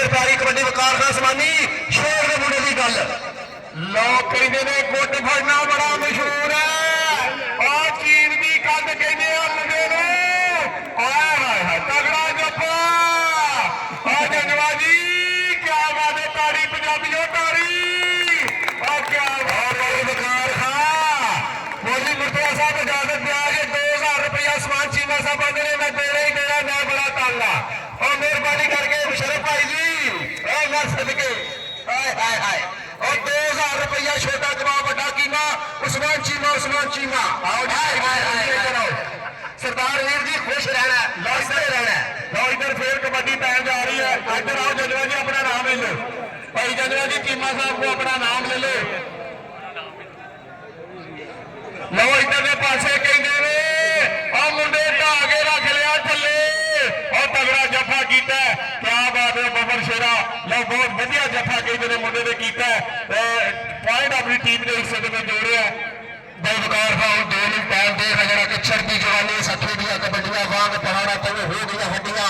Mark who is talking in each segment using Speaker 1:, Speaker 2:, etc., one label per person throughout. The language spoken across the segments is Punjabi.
Speaker 1: ਫਿਰ ਪਿਆਰੀ ਕਬੱਡੀ ਵਕਾਰ ਦਾ ਸਮਾਨੀ ਸ਼ੇਰ ਦੇ ਮੁੰਡੇ ਦੀ ਗੱਲ।
Speaker 2: ਲੋਕ ਕਹਿੰਦੇ ਨੇ ਗੁੱਡ ਫੜਨਾ ਬੜਾ ਮਸ਼ਹੂਰ ਹੈ। ਆ ਚੀਨ ਦੀ ਕੰਧ ਕਹਿੰਦੇ ਆ ਮੁੰਡੇ ਨੂੰ ਆਏ ਹਾਏ ਹਾਏ ਤਗੜਾ ਜੱਫਾ ਆ ਜਨਵਾ ਜੀ ਕੀ ਬਾਤ ਹੈ ਤਾੜੀ ਪੰਜਾਬੀਓ ਤਾੜੀ ਆ ਕੀ ਬਾਤ ਹੈ
Speaker 1: ਵਕਾਰ ਖਾਨ ਮੋਦੀ ਮੁਰਤਜ਼ਾ ਸਾਹਿਬ ਇਜਾਜ਼ਤ ਦਿਆ ਜੇ 2000 ਰੁਪਇਆ ਸਮਾਨ ਚੀਮਾ ਸਾਹਿਬ ਆਂਦੇ ਨੇ ਮੈਂ ਦੇਣਾ ਹੀ ਦੇਣਾ ਮੈਂ ਬੜਾ ਤੰਗ ਆ ਉਹ ਮਿਹਰਬਾਨੀ ਕਰਕੇ ਮੁਸ਼ਰਫ ਭਾਈ ਜੀ ਐ ਨਾ ਸਦਕੇ ਹਾਏ ਹਾਏ ਹਾਏ। ਉਹ 2000 ਰੁਪਇਆ ਛੋਟਾ ਜਵਾਬ ਵੱਡਾ ਕੀਮਾ ਉਸਮਾਨ ਚੀਮਾ ਉਸਮਾਨ ਚੀਮਾ। ਆਓ ਜੀ ਹਾਏ ਹਾਏ ਚਲੋ ਸਰਦਾਰ ਵੀਰ ਜੀ ਖੁਸ਼ ਰਹਿਣਾ ਲਸਤੇ ਰਹਿਣਾ।
Speaker 2: ਲਓ ਇੱਧਰ ਫੇਰ ਕਬੱਡੀ ਪੈਣ ਜਾ ਰਹੀ ਹੈ। ਇੱਧਰ ਆਓ ਜਨਵਾ ਜੀ ਆਪਣਾ ਨਾਮ ਲੈ ਲਓ। ਭਾਈ ਜਨਵਾ ਜੀ ਚੀਮਾ ਸਾਹਿਬ ਕੋ ਆਪਣਾ ਨਾਮ ਲੈ ਲਓ। ਬਹੁਤ ਵਧੀਆ ਜੱਫਾ ਕਹਿੰਦੇ ਨੇ ਮੁੰਡੇ ਨੇ ਕੀਤਾ ਪੁਆਇੰਟ ਆਪਣੀ ਟੀਮ ਦੇ ਹਿੱਸੇ ਦੇ ਵਿੱਚ ਜੋੜਿਆ
Speaker 1: ਬਲਵਕਾਰ ਖਾਨ ਦੋ ਨੂੰ ਟਾਈਮ ਦੇ ਜਿਹੜਾ ਕਿ ਚੜ੍ਹਦੀ ਜਵਾਨੀ ਸੱਠੇ ਦੀਆਂ ਕਬੱਡੀਆਂ ਵਾਂਗ ਪਹਾੜਾ ਤੇ ਹੋ ਗਈਆਂ ਹੱਡੀਆਂ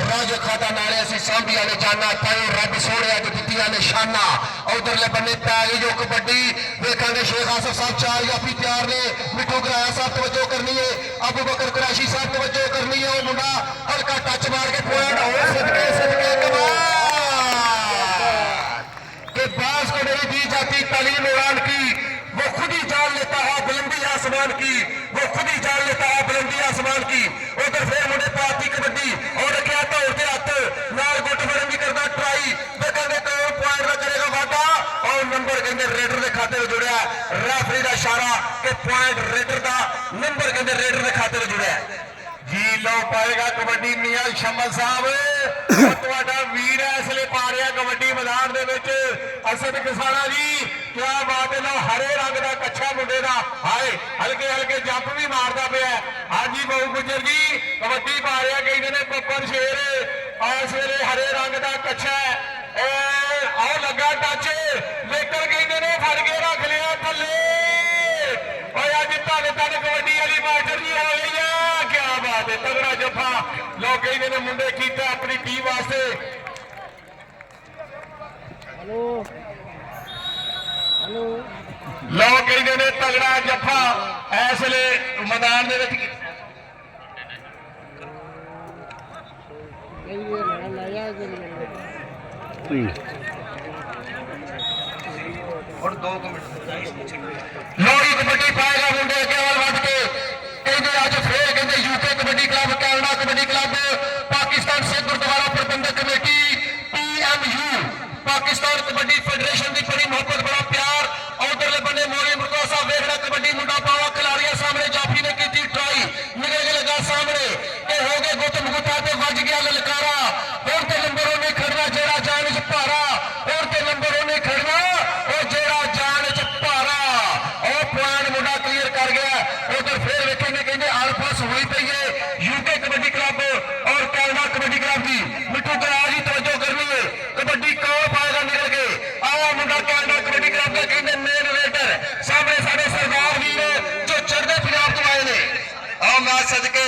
Speaker 1: ਰਾਜ ਖਾਤਾ ਨਾਲੇ ਅਸੀਂ ਸਾਂਭੀਆਂ ਨੇ ਜਾਨਾ ਤਾਏ ਰੱਬ ਸੋਹਣਿਆ ਤੇ ਦਿੱਤੀਆਂ ਨੇ ਸ਼ਾਨਾ ਉਧਰਲੇ ਬੰਨੇ ਪੈ ਗਈ ਜੋ ਕਬੱਡੀ ਵੇਖਾਂਗੇ ਸ਼ੇਖ ਆਸਫ ਸਾਹਿਬ ਚਾਰ ਜਾਫੀ ਤਿਆਰ ਨੇ ਮਿੱਠੂ ਗਰਾਇਆ ਸਾਹਿਬ ਤਵੱਜੋ ਕਰਨੀ ਹੈ ਅਬੂ ਬਕਰ ਕੁਰੈਸ਼ੀ ਸਾਹਿਬ ਤਵੱਜੋ ਕਰਨੀ ਹੈ ਉਹ ਮੁੰਡਾ ਹਲਕਾ ਟੱਚ ਮਾਰ ਕੇ ਪੁਆਇੰਟ ਹੋ ਸਦਕੇ ਸਦਕੇ कमाल आसमान की उधर फिर मुंडे पाती कबड्डी और रखिया दौड़ते हथ नाल गुट फड़न की करता ट्राई देखा कौन पॉइंट ना करेगा वादा और नंबर कहते रेडर के खाते में जुड़िया रेफरी का इशारा कि पॉइंट रेडर का नंबर कहते रेडर के खाते में जुड़िया
Speaker 2: ਜੀ ਲੋ ਪਾਏਗਾ ਕਬੱਡੀ ਮੀਆਂ ਸ਼ਮਲ ਸਾਹਿਬ ਉਹ ਤੁਹਾਡਾ ਵੀਰ ਹੈ ਇਸ ਲਈ ਪਾ ਰਿਹਾ ਕਬੱਡੀ ਮੈਦਾਨ ਦੇ ਵਿੱਚ ਅਸਦ ਕਿਸਾਨਾ ਜੀ ਕੀ ਬਾਤ ਹੈ ਲੋ ਹਰੇ ਰੰਗ ਦਾ ਕੱਛਾ ਮੁੰਡੇ ਦਾ ਹਾਏ ਹਲਕੇ ਹਲਕੇ ਜੰਪ ਵੀ ਮਾਰਦਾ ਪਿਆ ਹੈ। ਹਾਂਜੀ ਬਹੁ ਗੁੱਜਰ ਜੀ ਕਬੱਡੀ ਪਾ ਰਿਹਾ ਕਹਿੰਦੇ ਨੇ ਬੱਬਰ ਸ਼ੇਰ ਇਸ ਵੇਲੇ ਹਰੇ ਰੰਗ ਦਾ ਕੱਛਾ। ਇਹ ਆਹ ਲੱਗਾ ਟੱਚ ਲੇਕਰ ਕਹਿੰਦੇ ਨੇ ਫੜ ਕੇ ਰੱਖ ਲਿਆ ਥੱਲੇ। ਓਏ ਅੱਜ ਧੰਨ ਧੰਨ ਕਬੱਡੀ ਵਾਲੀ ਮਾਸਟਰ ਜੀ ਹੋ ਗਈ ਆ ਕੀ ਬਾਤ ਹੈ ਤਗੜਾ ਜੱਫਾ। ਲੋਕ ਕਹਿੰਦੇ ਨੇ ਮੁੰਡੇ ਕੀਤਾ ਆਪਣੀ ਟੀਮ ਵਾਸਤੇ।
Speaker 3: ਹੈਲੋ। ਹੈਲੋ।
Speaker 2: ਲੋਕ ਕਹਿੰਦੇ ਨੇ ਤਗੜਾ ਜੱਫਾ ਇਸ ਵੇਲੇ ਮੈਦਾਨ ਦੇ ਵਿੱਚ ਕੀਤਾ।
Speaker 3: ਇਹ ਵੀ ਲੈ ਲੈ ਜਾ ਕੇ ਲੈ
Speaker 1: ਲੋਹੜੀ ਕਬੱਡੀ ਪਾਏਗਾ ਮੁੰਡੇ ਅੱਗੇ ਵੱਲ ਵੱਧ ਕੇ। ਕਹਿੰਦੇ ਅੱਜ ਫੇਰ ਕਹਿੰਦੇ UK kabaddi club Canada kabaddi club Pakistan Sikh Gurdwara Prabandhak committee PMU Pakistan kabaddi federation ਦੀ ਬੜੀ ਮੁਹੱਬਤ ਬੜਾ ਪਿਆਰ ਉਧਰਲੇ ਬੰਨੇ ਮੋਰੀ ਮੁਰਤਜ਼ਾ ਸਾਹਿਬ ਵੇਖਣਾ ਕਬੱਡੀ ਮੁੰਡਾ ਪਾਵਾ ਖਿਲਾੜੀਆਂ ਸਾਹਮਣੇ ਜਾਫੀ ਨੇ ਕੀਤੀ ਟਰਾਈ ਨਿਕਲ ਕੇ ਲੱਗਾ ਸਾਹਮਣੇ ਤੇ ਹੋ ਗਏ ਗੁੱਟ ਮੁਗਟਾ ਤੇ ਵੱਜ ਗਿਆ ਲਲਕਾਰਾ ਹੋਰ ਤੇ ਨੰਬਰ ਉਹਨੇ ਖੜਨਾ ਜਿਹੜਾ ਜਾਨ ਚ ਭਾਰਾ ਹੋਰ ਤੇ ਨੰਬਰ ਉਹਨੇ ਖੜਨਾ ਉਹ ਜਿਹੜਾ ਜਾਨ ਚ ਭਾਰਾ ਉਹ ਪੁਆਇੰਟ ਮੁੰਡਾ ਕਲੀਅਰ ਕਰ ਗਿਆ ਉਧਰ ਫੇਰ ਵੇਖੇਂਗੇ ਕਹਿੰਦੇ ਆਲਫਾਸ ਹੋਈ ਪਈ ਹੈ ਯੂਕੇ ਕਬੱਡੀ ਕਲੱਬ ਔਰ ਕੈਨੇਡਾ ਕਬੱਡੀ ਕਲੱਬ ਦੀ ਮਿੱਠੂ ਗਰਾਜ ਦੀ ਤਵੱਜੋ ਕਰਨੀ ਹੈ ਕਬੱਡੀ ਕੌਣ ਪਾਏਗਾ ਨਿਕਲ ਕੇ ਆਹ ਮੁੰਡਾ ਕੈਨੇਡਾ ਕਬੱਡੀ ਕਲੱਬ ਦਾ ਕਹਿੰਦੇ ਮੇਨ ਵੇਟਰ ਸਾਹਮਣੇ ਸਾਡੇ ਸਰਦਾਰ ਵੀਰ ਜੋ ਚੜ੍ਹਦੇ ਪੰਜਾਬ ਤੋਂ ਆਏ ਨੇ ਆਓ ਮੈਂ ਸਦਕੇ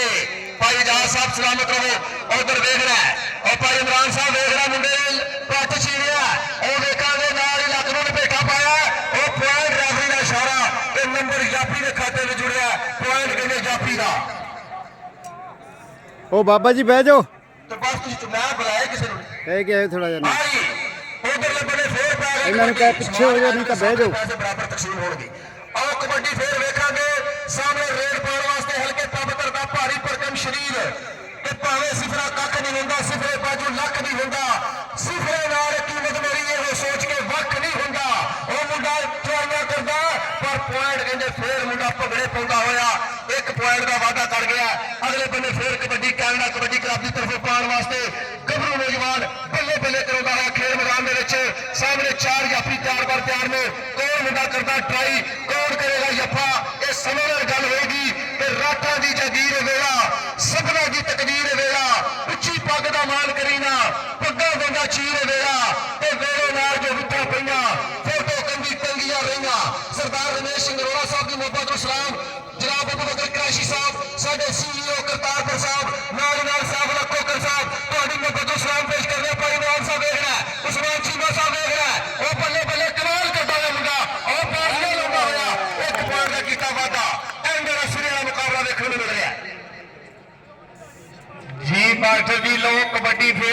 Speaker 1: ਭਾਈ ਜਾਨ ਸਾਹਿਬ ਸਲਾਮਤ ਰਹੋ। ਉਧਰ ਵੇਖ ਰਿਹਾ ਉਹ ਭਾਈ ਇਮਰਾਨ ਸਾਹਿਬ ਵੇਖ ਰਿਹਾ ਮੁੰਡੇ ਦੀ ਪੱਟ ਚੀਰਿਆ ਉਹ ਵੇਖਾਂਗੇ ਨਾਲ ਹੀ ਲੱਕ ਨੂੰ ਲਪੇਟਾ ਪਾਇਆ। ਉਹ ਪੁਆਇੰਟ ਰੈਫਰੀ ਦਾ ਇਸ਼ਾਰਾ ਤੇ ਨੰਬਰ ਜਾਫੀ ਦੇ ਖਾਤੇ ਵਿੱਚ ਜੁੜਿਆ। ਪੁਆਇੰਟ ਕਹਿੰਦੇ ਜਾਫੀ ਦਾ?
Speaker 3: ਉਹ ਬਾਬਾ ਜੀ ਬਹਿ ਜਾਓ।
Speaker 1: ਤੇ ਬਸ ਤੁਸੀਂ ਮੈਂ ਬੁਲਾਇਆ ਕਿਸੇ ਨੂੰ।
Speaker 3: ਕਹਿ ਕੇ ਆਇਓ ਥੋੜਾ ਜਿਹਾ
Speaker 1: ਭਾਈ ਉਧਰਲੇ ਬੰਨੇ ਫੇਰ ਪੈ ਗਏ।
Speaker 3: ਇਹਨਾਂ ਨੂੰ ਕਹਿ ਪਿੱਛੇ ਹੋ ਜਾਓ, ਨਹੀਂ ਤਾਂ ਬਹਿ ਜਾਓ।
Speaker 1: ਬਰਾਬਰ ਤਕਸੀਮ ਹੋਣਗੇ ਆਓ ਕਬੱਡੀ ਫੇਰ ਵੇਖਾਂਗੇ ਸਾਹਮਣੇ ਰੇਡ ਪਾਉਣ ਵਾਸਤੇ ਹਲਕੇ ਪਵਿੱਤਰ ਦਾ ਭਾਰੀ ਭਰਕਮ ਸ਼ਰੀਰ ਤੇ ਭਾਵੇਂ ਸਿਫਰਾ ਕੱਖ ਨਹੀਂ ਹੁੰਦਾ, ਸਿਫਰੇ ਬਾਜੂ ਲੱਖ ਨਹੀਂ ਹੁੰਦਾ। ਸਿਫਰੇ ਨਾਲ ਕੀਮਤ ਮੇਰੀ ਇਹੋ ਸੋਚ ਕੇ ਵੱਖ ਨਹੀਂ ਹੁੰਦਾ। ਉਹ ਮੁੰਡਾ ਟਰਾਈਆਂ ਕਰਦਾ, ਪਰ ਪੁਆਇੰਟ ਕਹਿੰਦੇ ਫੇਰ ਮੁੰਡਾ ਭਗੜੇ ਪਾਉਂਦਾ ਹੋਇਆ। ਇੱਕ ਪੁਆਇੰਟ ਦਾ ਵਾਅਦਾ ਕਰ ਗਿਆ। ਅਗਲੇ ਬੰਨੇ ਫੇਰ ਕਬੱਡੀ, ਕੈਨੇਡਾ ਕਬੱਡੀ ਕਲੱਬ ਦੀ ਤਰਫੋਂ ਪਾਉਣ ਵਾਸਤੇ ਗੱਭਰੂ ਨੌਜਵਾਨ ਬੱਲੇ ਬੱਲੇ ਕਰਾਉਂਦਾ ਹੋਇਆ ਖੇਡ ਮੈਦਾਨ ਦੇ ਵਿੱਚ। ਸਾਹਮਣੇ ਚਾਰ ਜਾਫੀ ਤਿਆਰ ਬਰ ਤਿਆਰ ਨੇ। ਕੌਣ ਮੁੰਡਾ ਕਰਦਾ ਟਰਾਈ ਕੌਣ ਕਰੇਗਾ ਜੱਫਾ ਇਹ ਸਮੇਂ ਨਾਲ ਗੱਲ ਹੋਏਗੀ ਤੇ ਰਾਤਾਂ ਦੀ ਜਗੀਰ ਵੇਲਾ ਸਭਨਾ ਦੀ ਤਕਦੀਰ ਵੇਲਾ ਉੱਚੀ ਪੱਗ ਦਾ ਮਾਨ ਕਰੀਨਾ ਪੱਗਾਂ ਬੰਦਾ ਚੀਰ ਵੇਲਾ ਤੇ ਵੇਲੇ ਨਾਲ ਜੋ ਵਿੱਥਾਂ ਪਈਆਂ ਫੋਟੋ ਕੰਦੀ ਟੰਗੀਆਂ ਰਹੀਆਂ ਸਰਦਾਰ ਰਮੇਸ਼ ਸਿੰਘ ਅਰੋੜਾ ਸਾਹਿਬ ਦੀ ਮੁਹੱਬਤ ਨੂੰ ਸਲਾਮ ਜਨਾਬ ਅਬੂ ਬਕਰ ਕਰਾਸ਼ੀ ਸਾਹਿਬ ਸਾਡੇ ਸੀਈਓ ਕਰਤਾਰਪੁਰ ਸਾਹਿਬ ਨਾਲ ਨਾਲ ਸਾਹਿਬ ਲੱਖੋਕਰ ਸਾਹਿਬ ਤੁਹਾਡੀ ਮੁਹੱਬਤ ਨੂੰ ਸਲਾਮ ਪੇਸ਼ ਕਰਦੇ ਹਾਂ ਭਾਈ ਨਾਮ ਸਾਹਿਬ ਵੇਖ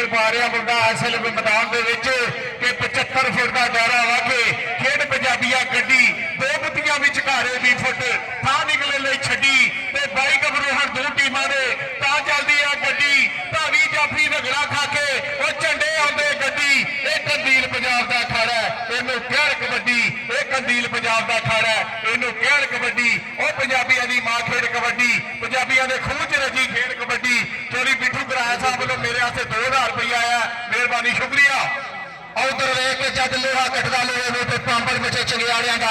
Speaker 2: ਪਾ ਰਿਹਾ ਮੁੰਡਾ ਅਸਲ ਮੈਦਾਨ ਦੇ ਵਿੱਚ ਕਿ 75 ਫੁੱਟ ਦਾ ਦਾਇਰਾ ਵਾ ਕੇ ਖੇਡ ਪੰਜਾਬੀਆ ਗੱਡੀ ਦੋ ਬੁੱਤੀਆਂ ਵਿੱਚ ਘਾਰੇ 20 ਫੁੱਟ ਥਾਂ ਨਿਕਲੇ ਲਈ ਛੱਡੀ ਤੇ ਬਾਈ ਗੱਭਰੂ ਹਰ ਦੋ ਟੀਮਾਂ ਦੇ ਤਾਂ ਚੱਲਦੀ ਆ ਗੱਡੀ ਭਾਵੀ ਜਾਫੀ ਰਗੜਾ ਖਾ ਕੇ ਉਹ ਝੰਡੇ ਆਉਂਦੇ ਗੱਡੀ ਇਹ ਕੰਦੀਲ ਪੰਜਾਬ ਦਾ ਅਖਾੜਾ ਹੈ। ਇਹਨੂੰ ਕਹਿਣ ਕਬੱਡੀ, ਇਹ ਕੰਦੀਲ ਪੰਜਾਬ ਦਾ ਅਖਾੜਾ ਹੈ। ਇਹਨੂੰ ਕਹਿਣ ਕਬੱਡੀ
Speaker 1: చెయ్యాలి అంట.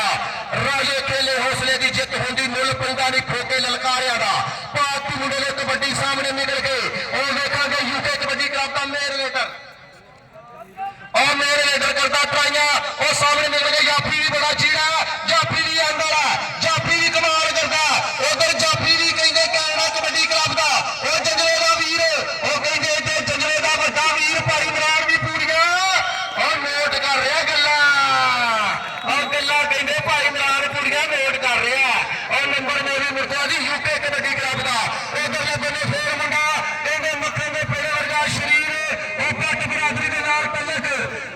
Speaker 1: ਨਾਲ ਤਲਕ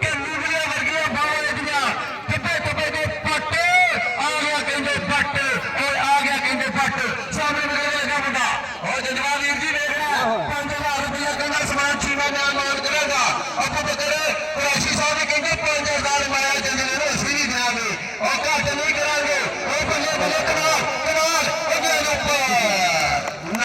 Speaker 1: ਕਿ ਮੂਲੀਆਂ ਵਰਗੀਆਂ ਬਾਹਾਂ ਦੀਆਂ ਟੱਪੇ ਟੱਪੇ ਦੇ ਪੱਟ, ਆ ਗਿਆ ਕਹਿੰਦੇ ਪੱਟ, ਓਏ ਆ ਗਿਆ ਕਹਿੰਦੇ ਪੱਟ। ਸਾਹਮਣੇ ਮੇਰੇ ਲੱਗਾ ਮੁੰਡਾ। ਉਹ ਜਜਵਾ ਵੀਰ ਜੀ ਵੇਖ ਰਿਹਾ 5000 ਰੁਪਇਆ ਕਹਿੰਦਾ ਸਮਾਨ ਚੀਨਾ ਨਾਲ ਮਾਰ